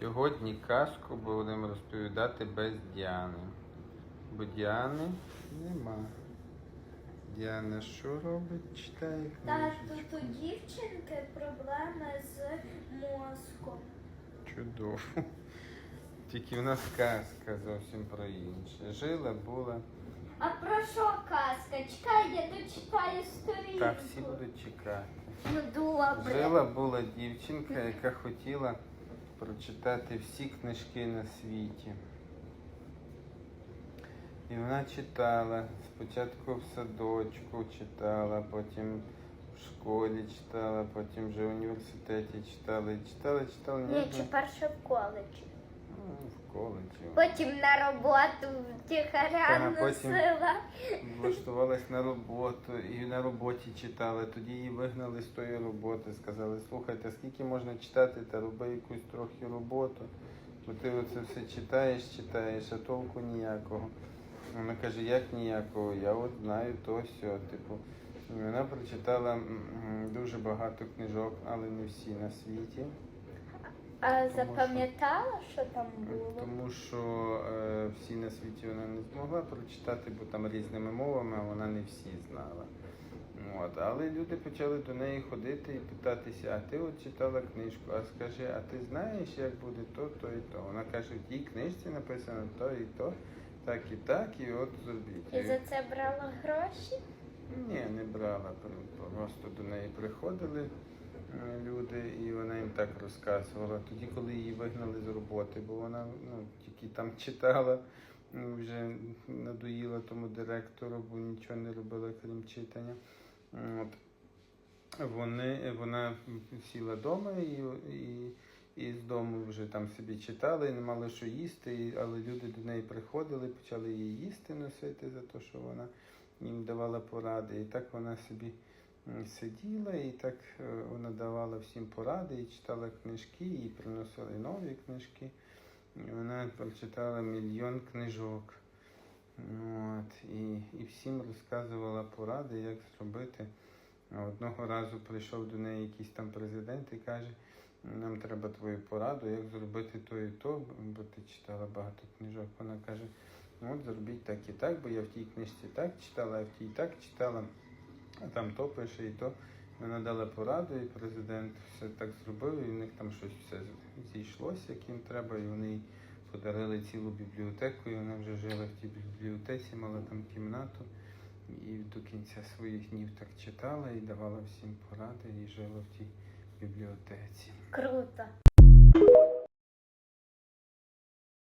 Сьогодні казку будемо розповідати без Діани. Бо Діани нема. Діана що робить? Читає Тату, книжечку. у дівчинки проблеми з мозком. Чудово. Тільки в нас казка зовсім про інше. Жила була. А про що казка? Чекай, я дочитаю сторінку. Та всі будуть чекати. Ну добре. Жила була дівчинка, яка хотіла прочитати всі книжки на світі. І вона читала. Спочатку в садочку читала, потім в школі читала, потім вже в університеті читала і читала, читала, Ні, чи перше в коледжі. В коледжі. Потім на роботу втіхаря Та, потім- носила. Влаштувалась на роботу і на роботі читала. Тоді її вигнали з тої роботи. Сказали, слухайте, скільки можна читати та роби якусь трохи роботу. Бо ти оце все читаєш, читаєш, а толку ніякого. Вона каже, як ніякого? Я от знаю то сьо. Типу, І вона прочитала м, м, дуже багато книжок, але не всі на світі. А запам'ятала, що там було? Тому що е, всі на світі вона не змогла прочитати, бо там різними мовами, вона не всі знала. От. Але люди почали до неї ходити і питатися, а ти от читала книжку, а скажи, а ти знаєш, як буде то, то і то. Вона каже, в тій книжці написано то і то, так і так, і от зробіть. І за це брала гроші? Ні, не брала. Просто до неї приходили е, люди, їм так розказувала. Тоді, коли її вигнали з роботи, бо вона ну, тільки там читала, ну, вже надоїла тому директору, бо нічого не робила, крім читання. От. Вони, вона сіла вдома і, і, і з дому вже там собі читала і не мали що їсти, але люди до неї приходили, почали її їсти носити за те, що вона їм давала поради. І так вона собі сиділа, і так е, вона давала всім поради, і читала книжки, і приносили нові книжки. І вона прочитала мільйон книжок. От, і, і всім розказувала поради, як зробити. Одного разу прийшов до неї якийсь там президент і каже, нам треба твою пораду, як зробити то і то, бо ти читала багато книжок. Вона каже, ну от зробіть так і так, бо я в тій книжці так читала, а в тій так читала, а там то пише і то. Вона дала пораду, і президент все так зробив, і в них там щось все зійшлося, як їм треба, і вони подарили цілу бібліотеку, і вона вже жила в тій бібліотеці, мала там кімнату. І до кінця своїх днів так читала і давала всім поради, і жила в тій бібліотеці. Круто.